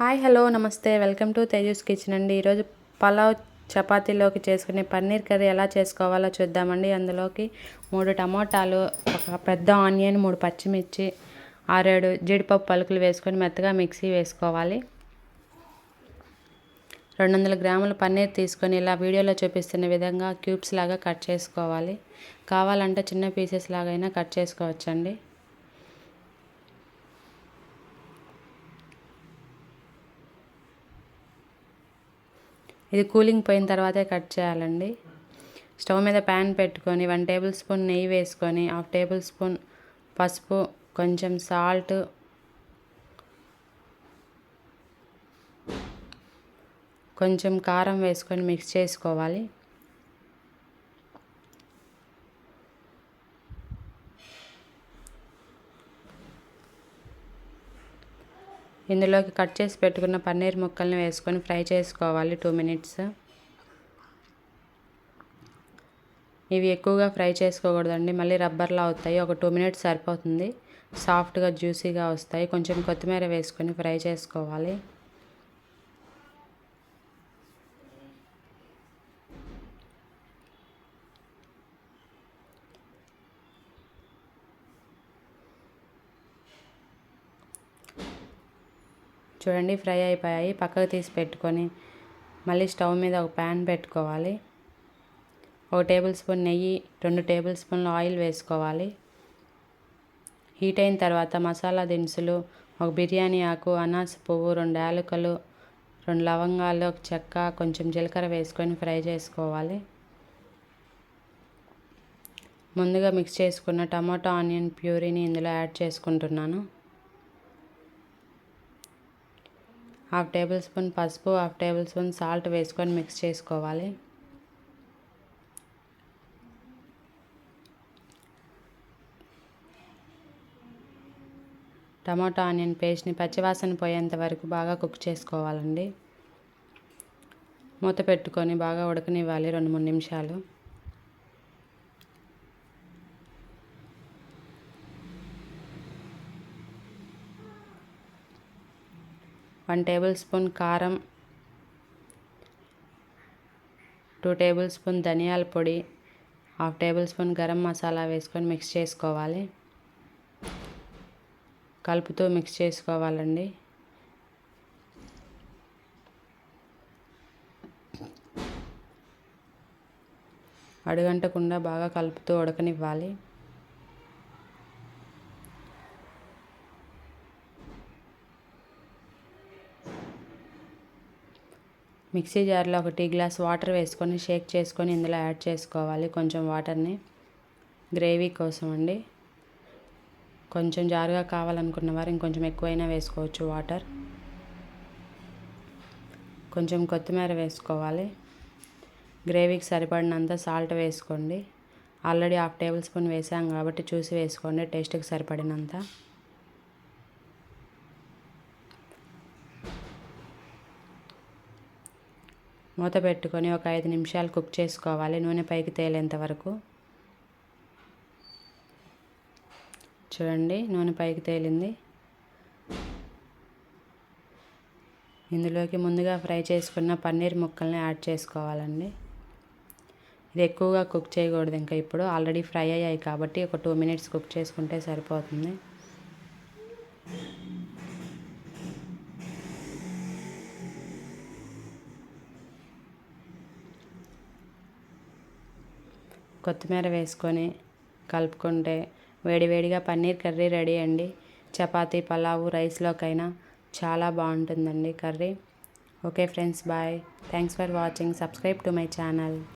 Hi hello నమస్తే. Welcome to Tejas kitchen అండి. ఈరోజు పలావ్ చపాతీలోకి చేసుకునే పన్నీర్ కర్రీ ఎలా చేసుకోవాలో చూద్దామండి. అందులోకి మూడు టమోటాలు ఒక పెద్ద ఆనియన్ మూడు పచ్చిమిర్చి ఆరేడు జీడిపప్పు పలుకులు వేసుకొని మెత్తగా మిక్సీ వేసుకోవాలి. రెండు వందల గ్రాముల పన్నీర్ తీసుకొని ఇలా వీడియోలో చూపిస్తున్న విధంగా క్యూబ్స్ లాగా కట్ చేసుకోవాలి. కావాలంటే చిన్న పీసెస్ లాగైనా కట్ చేసుకోవచ్చండి. ఇది కూలింగ్ పోయిన తర్వాతే కట్ చేయాలండి. స్టవ్ మీద ప్యాన్ పెట్టుకొని వన్ టేబుల్ స్పూన్ నెయ్యి వేసుకొని హాఫ్ టేబుల్ స్పూన్ పసుపు కొంచెం సాల్ట్ కొంచెం కారం వేసుకొని మిక్స్ చేసుకోవాలి. ఇందులోకి కట్ చేసి పెట్టుకున్న పన్నీర్ ముక్కల్ని వేసుకొని ఫ్రై చేసుకోవాలి టూ మినిట్స్. ఇవి ఎక్కువగా ఫ్రై చేసుకోకూడదండి. మళ్ళీ రబ్బర్లా అవుతాయి. ఒక టూ మినిట్స్ సరిపోతుంది. సాఫ్ట్గా జ్యూసీగా వస్తాయి. కొంచెం కొత్తిమీర వేసుకొని ఫ్రై చేసుకోవాలి. చూడండి ఫ్రై అయిపోయాయి. పక్కకు తీసి పెట్టుకొని మళ్ళీ స్టవ్ మీద ఒక ప్యాన్ పెట్టుకోవాలి. ఒక టేబుల్ స్పూన్ నెయ్యి రెండు టేబుల్ స్పూన్లు ఆయిల్ వేసుకోవాలి. హీట్ అయిన తర్వాత మసాలా దినుసులు ఒక బిర్యానీ ఆకు అనాస పువ్వు రెండు యాలకులు రెండు లవంగాలు ఒక చెక్క కొంచెం జీలకర్ర వేసుకొని ఫ్రై చేసుకోవాలి. ముందుగా మిక్స్ చేసుకున్న టమాటో ఆనియన్ ప్యూరీని ఇందులో యాడ్ చేసుకుంటున్నాను. హాఫ్ టేబుల్ స్పూన్ పసుపు హాఫ్ టేబుల్ స్పూన్ సాల్ట్ వేసుకొని మిక్స్ చేసుకోవాలి. టమాటో ఆనియన్ పేస్ట్ని పచ్చివాసన పోయేంత వరకు బాగా కుక్ చేసుకోవాలండి. మూత పెట్టుకొని బాగా ఉడకనివ్వాలి రెండు మూడు నిమిషాలు. వన్ టేబుల్ స్పూన్ కారం టూ టేబుల్ స్పూన్ ధనియాల పొడి half tablespoon garam masala వేసుకొని మిక్స్ చేసుకోవాలి. కలుపుతూ మిక్స్ చేసుకోవాలండి. అడుగంటకుండా బాగా కలుపుతూ ఉడకనివ్వాలి. మిక్సీ జార్లో ఒక టీ గ్లాస్ వాటర్ వేసుకొని షేక్ చేసుకొని ఇందులో యాడ్ చేసుకోవాలి. కొంచెం వాటర్ని గ్రేవీ కోసం అండి. కొంచెం జారుగా కావాలనుకున్న వారు ఇంకొంచెం ఎక్కువైనా వేసుకోవచ్చు వాటర్. కొంచెం కొత్తిమీర వేసుకోవాలి. గ్రేవీకి సరిపడినంత సాల్ట్ వేసుకోండి. ఆల్రెడీ హాఫ్ టేబుల్ స్పూన్ వేసాం కాబట్టి చూసి వేసుకోండి టేస్ట్కి సరిపడినంత. మూత పెట్టుకొని ఒక ఐదు నిమిషాలు కుక్ చేసుకోవాలి. నూనె పైకి తేలేంత వరకు. చూడండి నూనె పైకి తేలింది. ఇందులోకి ముందుగా ఫ్రై చేసుకున్న పన్నీర్ ముక్కల్ని యాడ్ చేసుకోవాలండి. ఇది ఎక్కువగా కుక్ చేయకూడదు ఇంకా ఇప్పుడు. ఆల్రెడీ ఫ్రై అయ్యాయి కాబట్టి ఒక టూ మినిట్స్ కుక్ చేసుకుంటే సరిపోతుంది. కొత్తిమీర వేసుకొని కలుపుకుంటే వేడివేడిగా పన్నీర్ కర్రీ రెడీ అండి. చపాతీ పలావు రైస్లోకైనా చాలా బాగుంటుందండి curry. Okay friends bye. Thanks for watching. Subscribe to my channel.